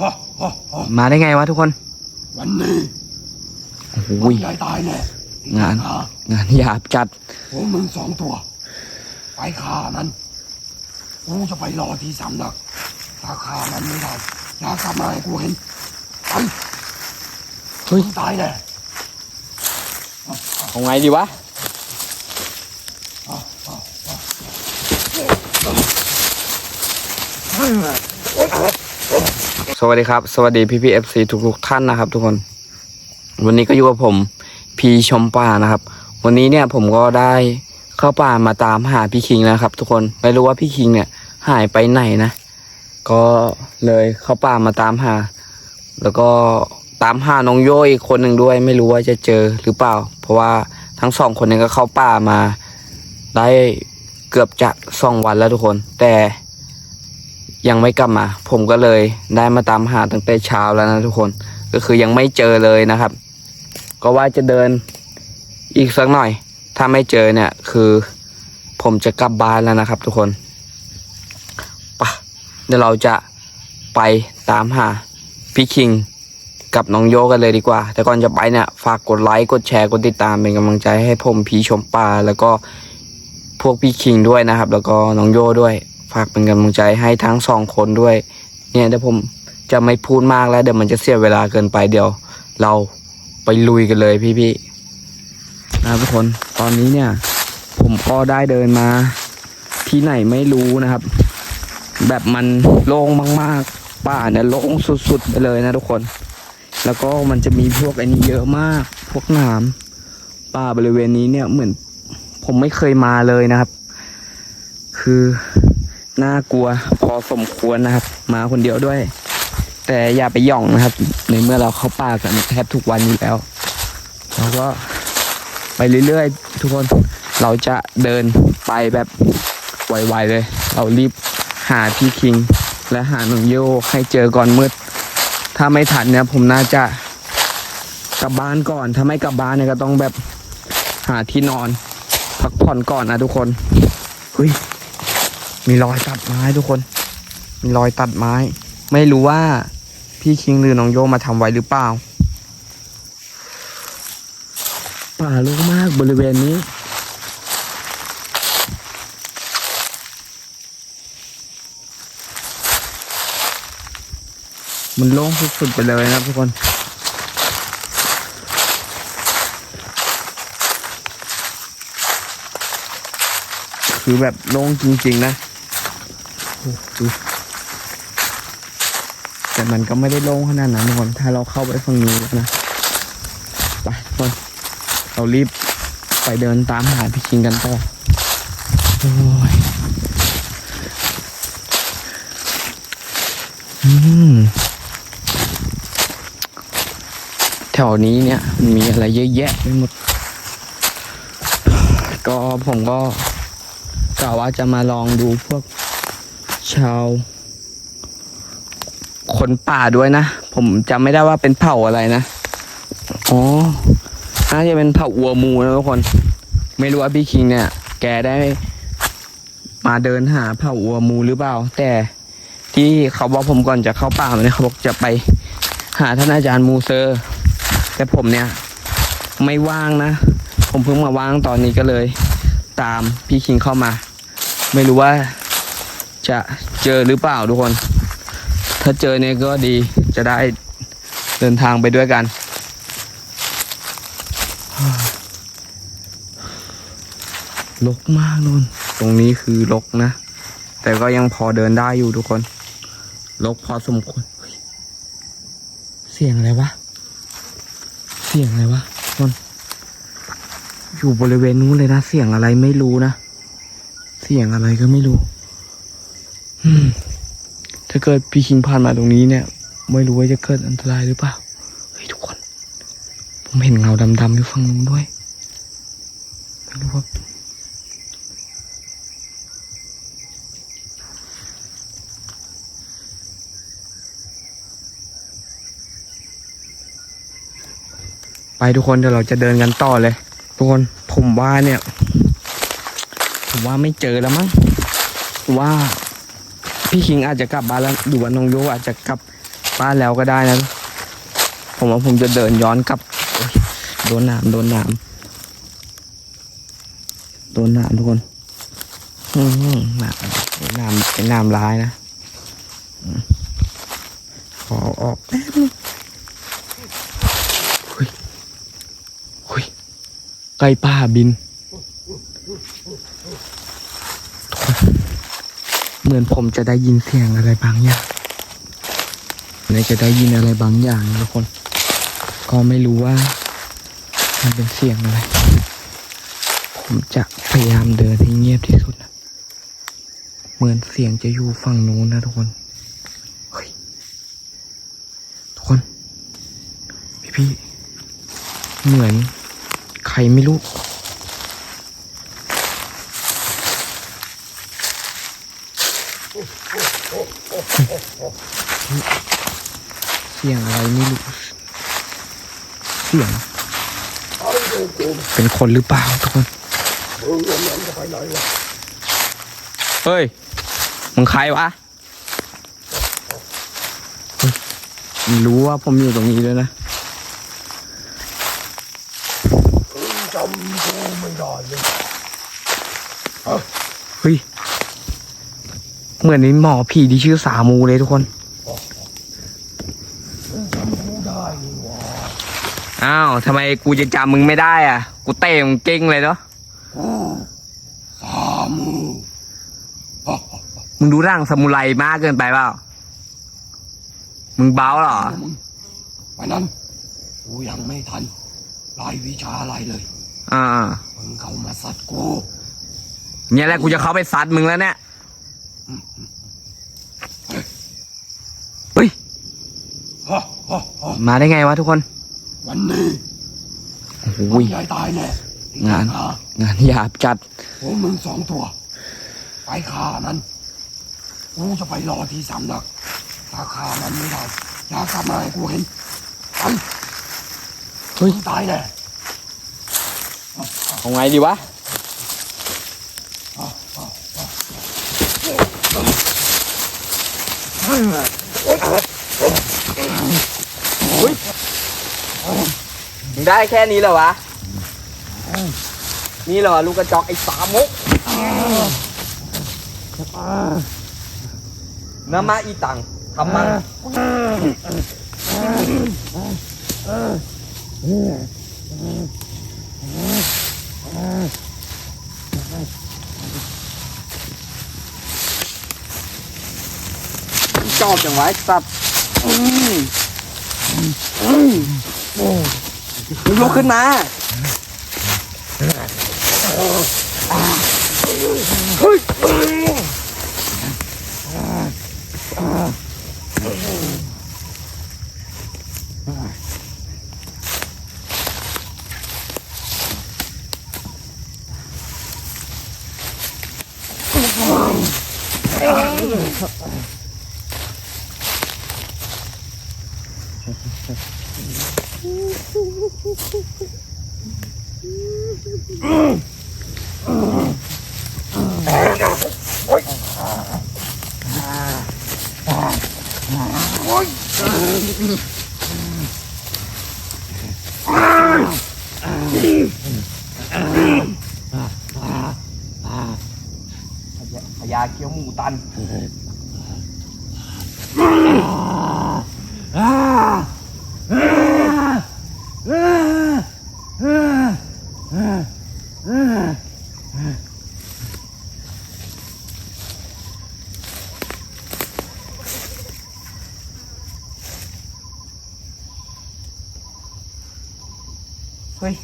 ฮะฮะฮะมาได้ไงวะทุกคน วันนี้โอ้โหมึงยายตายแน่งานฆ่งานหยาบจัดพวกมึงสองตัว ไปฆ่ามันกูจะไปรอที่สำนักถ้าฆ่ามันไม่ได้อย่ากลับมาให้กูเห็นไปเฮ้ยมึงตายแน่เอาไงดีวะ สวัสดีครับ สวัสดีพี่พีเอฟซีทุกๆท่านนะครับ ทุกคน วันนี้ก็อยู่กับผมพีชมป่านะครับ วันนี้เนี่ยผมก็ได้เข้าป่ามาตามหาพี่คิงนะครับ ทุกคนไม่รู้ว่าพี่คิงเนี่ย หายไปไหนนะ ก็เลยเข้าป่ามาตามหา แล้วก็ตามหาน้องโยอีกคนหนึ่งด้วย ไม่รู้ว่าจะเจอหรือเปล่า เพราะว่าทั้งสองคนนี้ก็เข้าป่ามา ได้เกือบจะสองวันแล้วทุกคน แต่ ยังไม่กลับมา ผมก็เลยได้มาตามหาตั้งแต่เช้าแล้วนะทุกคนก็คือยังไม่เจอเลยนะครับ ก็ว่าจะเดินอีกสักหน่อย ถ้าไม่เจอเนี่ยคือผมจะกลับบ้านแล้วนะครับ ทุกคนปะเดี๋ยวเราจะไปตามหาพี่คิงกับน้องโยกันเลยดีกว่า แต่ก่อนจะไปเนี่ยฝากกดไลค์กดแชร์กดติดตามเป็นกำลังใจให้ผมพีชมป่าแล้วก็พวกพี่คิงด้วยนะครับ แล้วก็น้องโยด้วย ฝากเป็นกำลังใจให้ทั้งสองคนด้วย เนี่ยเดี๋ยวผมจะไม่พูดมากแล้วเดี๋ยวมันจะเสียเวลาเกินไปเดี๋ยว เราไปลุยกันเลยพี่ๆนะทุกคนตอนนี้เนี่ย ผมก็ได้เดินมาที่ไหนไม่รู้นะครับ แบบมันโล่งมากๆ ป่าเนี่ยโล่งสุดๆไปเลยนะทุกคน แล้วก็มันจะมีพวกไอ้นี้เยอะมาก พวกหนามป่าบริเวณนี้เนี่ยเหมือน ผมไม่เคยมาเลยนะครับ คือ น่ากลัวพอสมควรนะครับ มาคนเดียวด้วย แต่อย่าไปย่องนะครับ ในเมื่อเราเข้าป่ากันแทบทุกวันอยู่แล้วเราก็ไปเรื่อยๆ ทุกคนเราจะเดินไปแบบไวๆเลย เรารีบหาพี่คิง และหาหนุ่มโยให้เจอก่อนมืด ถ้าไม่ทันเนี่ยผมน่าจะกลับบ้านก่อน ถ้าไม่กลับบ้านเนี่ยก็ต้องแบบหาที่นอน พักผ่อนก่อนนะทุกคนเฮ้ย มีรอยตัดไม้ทุกคน มีรอยตัดไม้ ไม่รู้ว่าพี่คิงหรือน้องโยมาทำไว้หรือเปล่า ป่าโลกมากบริเวณนี้ มันโล่งสุดๆไปเลยนะทุกคนคือแบบโล่งจริงๆนะ ดูแต่มันก็ไม่ได้โล่งขนาดนั้นทุกคนถ้าเราเข้าไปฝั่งนี้แล้วนะไปทุกคนเรารีบไปเดินตามหาพี่คิงกันต่อโอ้ยอืมแถวนี้เนี่ยมีอะไรเยอะแยะไปหมด ก็ผมก็กะว่าจะมาลองดูพวก ชาว คนป่าด้วยนะ ผมจำไม่ได้ว่าเป็นเผ่าอะไรนะ อ๋อ น่าจะเป็นเผ่าอัวมูนะทุกคน ไม่รู้ว่าพี่คิงเนี่ย แกได้มาเดินหาเผ่าอัวมูหรือเปล่า แต่ที่เขาบอกผมก่อนจะเข้าป่าเนี่ยเขาบอกจะไปหาท่านอาจารย์มูเซอร์ แต่ผมเนี่ย ไม่ว่างนะ ผมเพิ่งมาว่างตอนนี้ก็เลย ตามพี่คิงเข้ามา ไม่รู้ว่า จะเจอหรือเปล่าทุกคน ถ้าเจอเนี่ยก็ดีจะได้เดินทางไปด้วยกัน ลกมากนุ่น ตรงนี้คือลกนะ แต่ก็ยังพอเดินได้อยู่ทุกคน ลกพอสมควร เสียงอะไรวะ เสียงอะไรวะนนอยู่บริเวณนู้นเลยนะ เสียงอะไรไม่รู้นะ เสียงอะไรก็ไม่รู้ ถ้าเกิดพี่คิงผ่านมาตรงนี้เนี่ย ไม่รู้ว่าจะเกิดอันตรายหรือเปล่า เฮ้ยทุกคน ผมเห็นเงาดำๆอยู่ฝั่งนู้นด้วย ไม่รู้ว่าไปทุกคนเดี๋ยวเราจะเดินกันต่อเลย ทุกคนผมว่าเนี่ย ผมว่าไม่เจอแล้วมั้งว่า พี่คิงอาจจะกลับบ้านแล้วหรือว่าน้องโยอาจจะกลับบ้านแล้วก็ได้นะ ผมว่าผมจะเดินย้อนกลับโดนนามโดนนามโดนนามทุกคนอืมนามเป็นหนามเป็นนามร้ายนะขอออกแป๊บนึงหุยหุยไก่ป่าบินทุกคน เหมือนผมจะได้ยินเสียงอะไรบางอย่างในจะได้ยินอะไรบางอย่างทุกคน ก็ไม่รู้ว่า มันเป็นเสียงอะไร ผมจะพยายามเดินให้เงียบที่สุดนะ เหมือนเสียงจะอยู่ฝั่งนู้นนะทุกคนเฮ้ยทุกคน พี่พี่ๆเหมือนใครไม่รู้ เสียงอะไรไม่รู้เสียงเอาเดินกูเป็นคนหรือเปล่าทุกคนมึงยังจะไปไหนวะเฮ้ย มึงใครวะเฮ้ยมึงรู้ว่าผมอยู่ตรงนี้ด้วยนะมึงจำกูไม่ได้เลยเฮ้ย เหมือนนี่หมอผีที่ชื่อสามูเลยทุกคนมึงจำกูได้นี่หวะอ้าวทำไมกูจะจำมึงไม่ได้อะ กูเตะมึงเก่งเลยเนาะกูสามูฮะมึงดูร่างสมุไรมากเกินไปเปล่า มึงเบ้าเหรอมึงวันนั้นกูยังไม่ทันรายวิชาอะไรเลย อ่า มึงเข้ามาสัตว์กูๆเนี่ยแหละกูจะเข้าไปซัดมึงแล้วเนี่ย เฮ้ยฮะฮะฮะมาได้ไงวะทุกคน วันนี้โอ้โหมึงใหญ่ตายแน่งานหงานหยาบจัดพวกมึงสองตัว ไปฆ่ามันกูจะไปรอที่สำนักถ้าฆ่ามันไม่ได้อย่ากลับมาให้กูเห็นไปเฮ้ยมึงตายแน่เอาไงดีวะ มึงได้แค่นี้เหรอวะ นี่เหรอลูกกระจอกไอ้สามุกน้ำมาอีตังทำมัน จอบจังไวะไอ้สับอืมอืมมึงลุกขึ้นมา พญาเคี้ยวหมูตัน เฮ้ย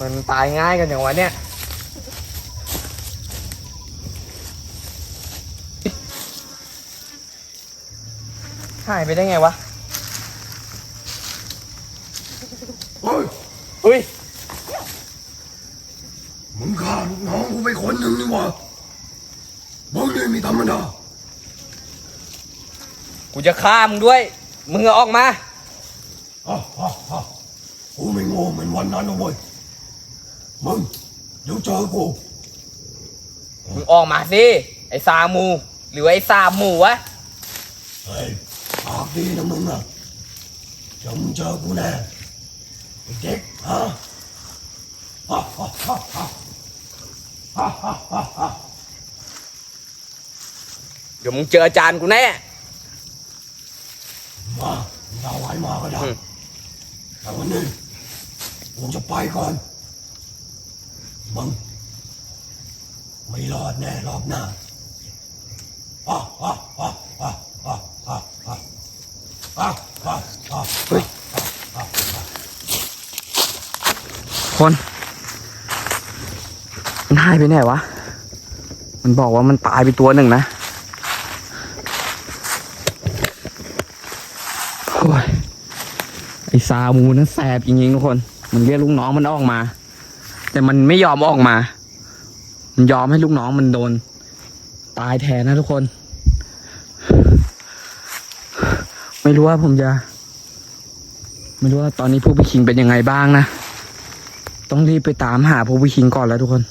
มันตายง่ายกันอย่างวะเนี่ยหายไปได้ไงวะเฮ้ยเฮ้ย มึงฆ่าลูกน้องกูไปคนหนึ่งนี่หวะมึงนี่ไมีธรรมดากูจะฆ่ามึงด้วย มึงเอาออกมาฮ่าฮ่าฮ่ากูไม่โง่เหมือนวันนั้นนะเว้ย มึงเดี๋ยวเจอกู มึงออกมาสิ ไอ้ซามู หรือไอ้ซาหมูวะ เฮ้ยปากดีนะมึงนะจงเจอกูแน่ไอ้เด็กฮะฮ่าฮ่าฮ่าฮ่าฮ่าฮ่าฮ่าเดี๋ยวมึงเจออาจารย์กูแน่ มาเราไว้มาก็ได้แต่วันนี้ผมจะไปก่อน มึง ไม่รอดแน่รอบหน้าฮ่าฮ่าฮ่าฮ่าฮ่าฮ่าฮ่าฮ่าฮ่าฮ่าเฮ้ยคนมันหายไปไหนวะ มันบอกว่ามันตายไปตัวหนึ่งนะโอ้ยไอซามูนะแสบจริงๆทุกคน มันเรียกลูกน้องมันออกมา แต่มันไม่ยอมออกมา มันยอมให้ลูกน้องมันโดน ตายแทนนะทุกคน ไม่รู้ว่าผมจะ ไม่รู้ว่าตอนนี้พวกพี่คิงเป็นยังไงบ้างนะ ต้องรีบไปตามหาพวกพี่คิงก่อนแล้วทุกคน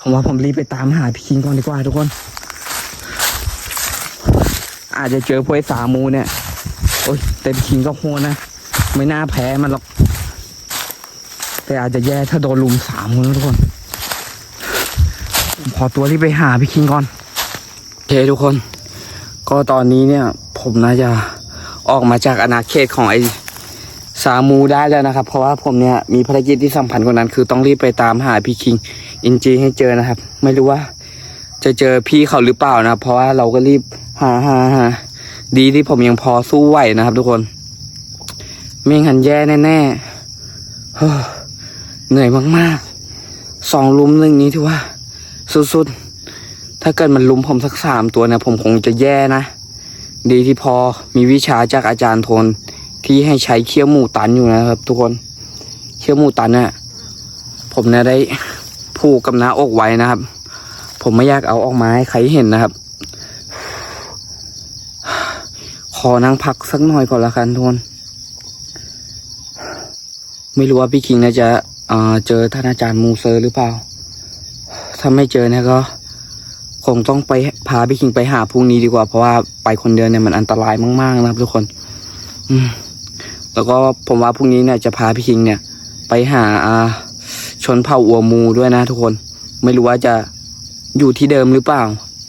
ผมว่าผมรีบไปตามหาพี่คิงก่อนดีกว่าทุกคน อาจจะเจอพวกไอ้สามูเนี่ย โอ้ยแต่พี่คิงก็โหดนะ ไม่น่าแพ้มันหรอก แต่อาจจะแย่ถ้าโดนลุมสามคนทุกคนผมขอตัวรีบไปหาพี่คิงก่อนโอเคทุกคน ก็ตอนนี้เนี่ยผมน่าจะออกมาจากอาณาเขตของไอ้สามูได้แล้วนะครับ เพราะว่าผมเนี่ยมีภารกิจที่สำคัญกว่านั้น คือต้องรีบไปตามหาพี่คิง อินจีให้เจอนะครับ ไม่รู้ว่า จะเจอพี่เขาหรือเปล่านะเพราะว่าเราก็รีบหาหาหาดีที่ผมยังพอสู้ไหวนะครับ ทุกคน ไม่งั้นแย่แน่ๆ เหนื่อยมากๆสองลุมหนึ่งนี้ที่ว่า สุดๆ ถ้าเกิดมันลุมผมสักสามตัวเนี่ยผมคงจะแย่นะ ดีที่พอมีวิชาจากอาจารย์โทน ที่ให้ใช้เคี้ยวหมูตันอยู่นะครับ ทุกคนเคี้ยวหมูตันเนี่ยผมเนี่ยได้ผูกกับหน้าอกไว้นะครับ ผมไม่อยากเอาออกมาให้ใครเห็นนะครับ ขอนั่งพักสักหน่อยก่อนละกันทุกคนไม่รู้ว่าพี่คิงนี่ยจะ เจอท่านอาจารย์มูเซอร์หรือเปล่า ถ้าไม่เจอเนี่ยก็ คงต้องไปพาพี่คิงไปหาพรุ่งนี้ดีกว่า เพราะว่าไปคนเดียวเนี่ยมันอันตรายมากๆนะครับทุกคน อืมแล้วก็ผมว่าพรุ่งนี้เนี่ยจะพาพี่คิงเนี่ย ไปหาอาชนเผ่าอัวมูด้วยนะทุกคน ไม่รู้ว่าจะอยู่ที่เดิมหรือเปล่า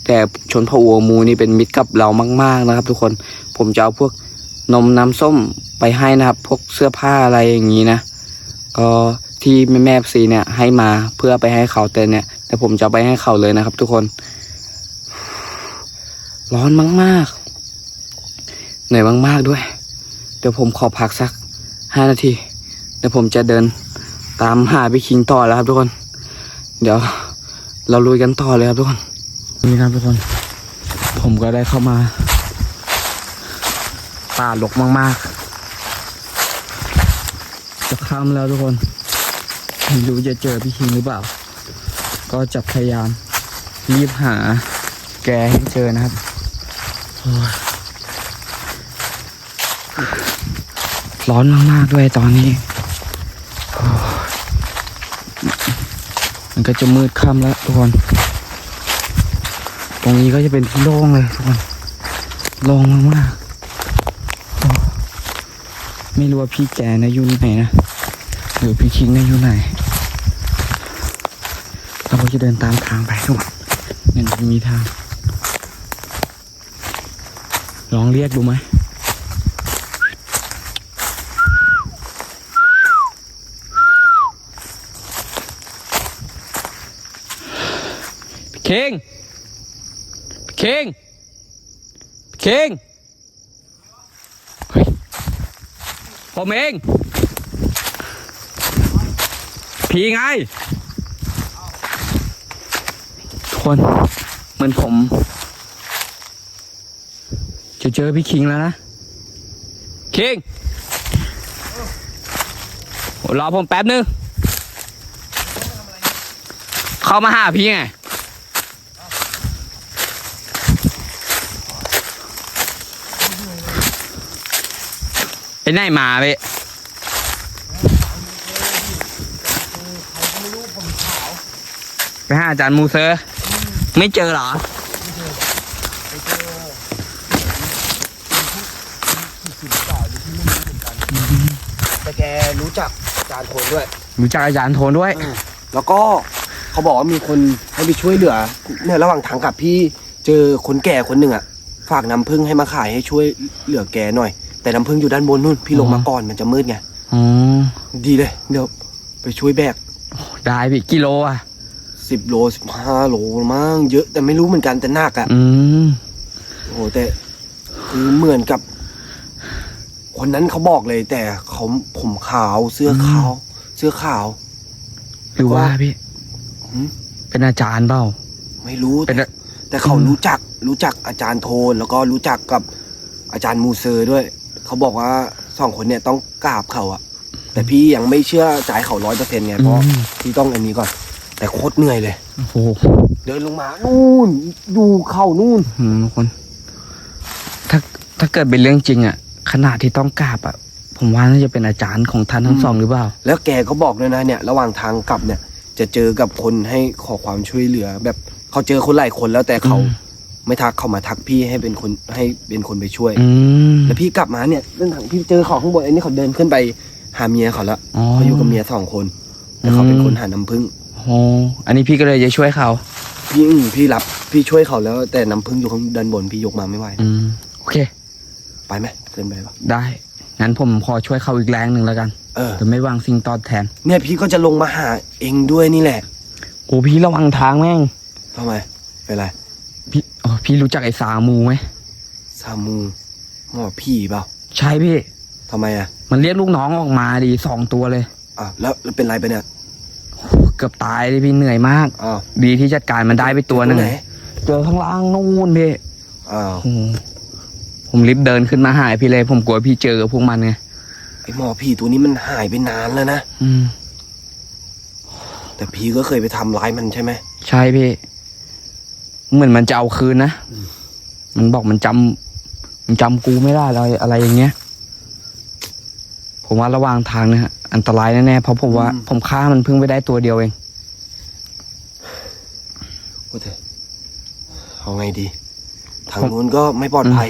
แต่ชนเผ่าอัวมูนี่เป็นมิตรกับเรามาก ๆนะครับ ทุกคน ผมจะเอาพวกนมน้ำส้มไปให้นะครับ พวกเสื้อผ้าอะไรอย่างนี้นะ ก็ ที่แม่แม่ซีเนี่ยให้มาเพื่อไปให้เขาแต่เนี่ยแต่ผมจะไปให้เขาเลยนะครับ ทุกคน ร้อนมากๆเหนื่อยมากๆด้วย เดี๋ยวผมขอพักสักห้านาทีเดี๋ยวผมจะเดินตามหาพี่คิงต่อแล้วครับทุกคน เดี๋ยวเราลุยกันต่อเลยครับทุกคน นี่ครับทุกคน ผมก็ได้เข้ามาป่าหลกมากๆ จะข้ามแล้วทุกคน ไม่รู้จะเจอพี่คิงหรือเปล่า ก็จะพยายามรีบหาแกให้เจอนะครับร้อนมากๆด้วยตอนนี้ มันก็จะมืดค่ำแล้วทุกคน ตรงนี้ก็จะเป็นที่โล่งเลยทุกคน โล่งมากๆ ไม่รู้ว่าพี่แกนะอยู่ไหนนะ หรือพี่คิงนะอยู่ไหน เราก็จะเดินตามทางไปทุกคนเนี่ยมีทาง ลองเรียกดูไหมพิงพิงพิงเฮ้ยผมเอง พี่ไง คนเหมือนผม จะเจอพี่คิงแล้วนะ คิงรอผมแป๊บนึง เข้ามาหาพี่ไงไปไหนมาเว้ไปหาอาจารย์มูเซอร์ ไม่เจอเหรอ แต่แกรู้จักอาจารย์โทนด้วย รู้จักอาจารย์โทนด้วย แล้วก็เขาบอกว่ามีคนให้ไปช่วยเหลือในระหว่างทางกลับพี่เจอคนแก่คนหนึ่งอะ ฝากน้ำพึ่งให้มาขายให้ช่วยเหลือแกหน่อย แต่น้ำพึ่งอยู่ด้านบนนู่น พี่ลงมาก่อนมันจะมืดไง อ๋อ ดีเลย เดี๋ยวไปช่วยแบก ได้พี่กิโลอะ สิบโลสิบห้าโลมั้งเยอะแต่ไม่รู้เหมือนกันแต่หนักอะอืมโอ้โหแต่คือเหมือนกับ คนนั้นเขาบอกเลย แต่เขาผมขาวเสื้อขาว เสื้อขาว หรือว่าพี่ หืม เป็นอาจารย์เปล่า ไม่รู้เป็นแต่อะ แต่เขาอืม รู้จักรู้จักอาจารย์โทน แล้วก็รู้จักกับอาจารย์มูเซอร์ด้วย เขาบอกว่าสองคนเนี่ยต้องกราบเขาอะแต่พี่ยังไม่เชื่อใจเขาร้อยเปอร์เซ็นต์ไงเพราะอืมพี่ต้องอันนี้ก่อน แต่โคตรเหนื่อยเลย โอ้โหเดินลงมา นู่นดูเข้านู่นอืมทุกคน ถ้าถ้าเกิดเป็นเรื่องจริงอะขนาดที่ต้องกราบอะผมว่าน่าจะเป็นอาจารย์ของท่านทั้งสองหรือเปล่า แล้วแกก็บอกด้วยนะเนี่ย ระหว่างทางกลับเนี่ย จะเจอกับคนให้ขอความช่วยเหลือ แบบเขาเจอคนหลายคนแล้วแต่เขา อืม ไม่ทักเขามาทักพี่ให้เป็นคนให้เป็นคนไปช่วย อืมแล้วพี่กลับมาเนี่ยเดินทางพี่เจอเขาข้างบนไอ้นี่เขาเดินขึ้นไปหาเมียเขาแล้วอ๋อเขาอยู่กับเมียสองคนแต่เขาเป็นคนหาน้ำผึ้ง โอ้อันนี้พี่ก็เลยจะช่วยเขา พี่อืมพี่รับพี่ช่วยเขาแล้ว แต่น้ำผึ้งอยู่ข้างด้านบนพี่ยกมาไม่ไหวอืม โอเค ไปไหมเกินไปปะได้ งั้นผมขอช่วยเขาอีกแรงหนึ่งแล้วกันเออแต่ไม่วางสิ่งตอบแทนเนี่ยพี่ก็จะลงมาหาเองด้วยนี่แหละโอ้พี่ระวังทางแม่งทำไมเป็นไรพี่อ๋อพี่รู้จักไอ้สามูไหมซามูหมอพี่เปล่าใช่พี่ ทำไมอะมันเรียกลูกน้องออกมาดีสองตัวเลย อะแล้วแล้วเป็นไรไปเนี่ย เกือบตายเลยพี่เหนื่อยมาก อ้าวดีที่จัดการมันได้ไปตัวหนึ่งไหนเจอข้างล่างนู่นพี่อ้าวโอ้โหผมรีบเดินขึ้นมาหายพี่เลย ผมกลัวพี่เจอกับพวกมันไงไอหมอพี่ตัวนี้มันหายไปนานแล้วนะ อืม แต่พี่ก็เคยไปทำร้ายมันใช่ไหมใช่พี่ เหมือนมันจะเอาคืนนะอืมมันบอกมันจำมันจำกูไม่ได้อะไรอะไรอย่างเงี้ย ผมว่าระหว่างทางเนี่ยฮะ อันตรายแน่ๆเพราะผมว่า ผมฆ่ามันเพิ่งไปได้ตัวเดียวเองโอ้เถอะเอาไงดี ทางนู้นก็ไม่ปลอดภัย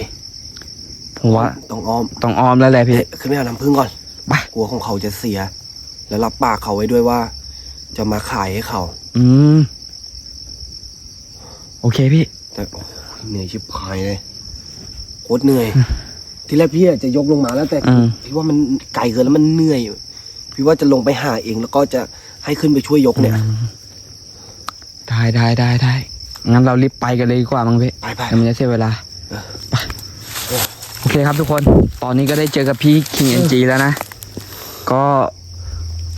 ผมว่าต้องอ้อมต้องออมแล้วแหละพี่เอ๊ะขึ้นไปเอาน้ำพึ่งก่อนไปกลัวของเขาจะเสีย แล้วรับปากเขาไว้ด้วยว่า จะมาขายให้เขา อืม โอเคพี่ แต่โอ้ยเหนื่อยชิบหายเลยโคตรเหนื่อย ทีแรกพี่อะจะยกลงมาแล้วแต่อืมพี่ว่ามันไกลเกินแล้วมันเหนื่อย พี่ว่าจะลงไปหาเองแล้วก็จะให้ขึ้นไปช่วยยกเนี่ย ได้ได้ได้ได้งั้นเรารีบไปกันเลยดีกว่ามั้งพี่ไปไป เดี๋ยวมันจะเสียเวลาเออไปโอเคครับทุกคน ตอนนี้ก็ได้เจอกับพี่คิงเอ็นจีแล้วนะ ก็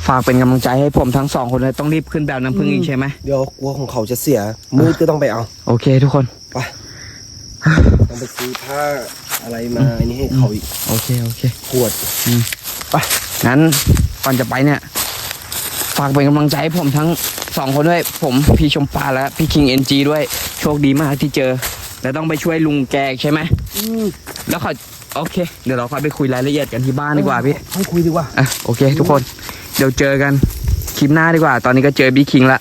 ฝากเป็นกำลังใจให้ผมทั้งสองคนเลยต้องรีบขึ้นแบบน้ำพึ่งอีกใช่ไหม เดี๋ยวกลัวของเขาจะเสียมืดก็ต้องไปเอา โอเคทุกคนต้องไปซื้อผ้าอะไรมาอันนี้ให้เขาอีกโอเค โอเค ขวดงั้น ก่อนจะไปเนี่ย ฝากเป็นกำลังใจให้ผมทั้งสองคนด้วย ผมพี่ชมปาและพี่คิงเอ็นจีด้วย โชคดีมากที่เจอ แต่ต้องไปช่วยลุงแกอีกใช่ไหมแล้วเขาโอเค เดี๋ยวเราค่อยไปคุยรายละเอียดกันที่บ้านดีกว่าพี่ให้คุยดีกว่าอะโอเค ทุกคน เดี๋ยวเจอกันคลิปหน้าดีกว่า ตอนนี้ก็เจอพี่คิงละ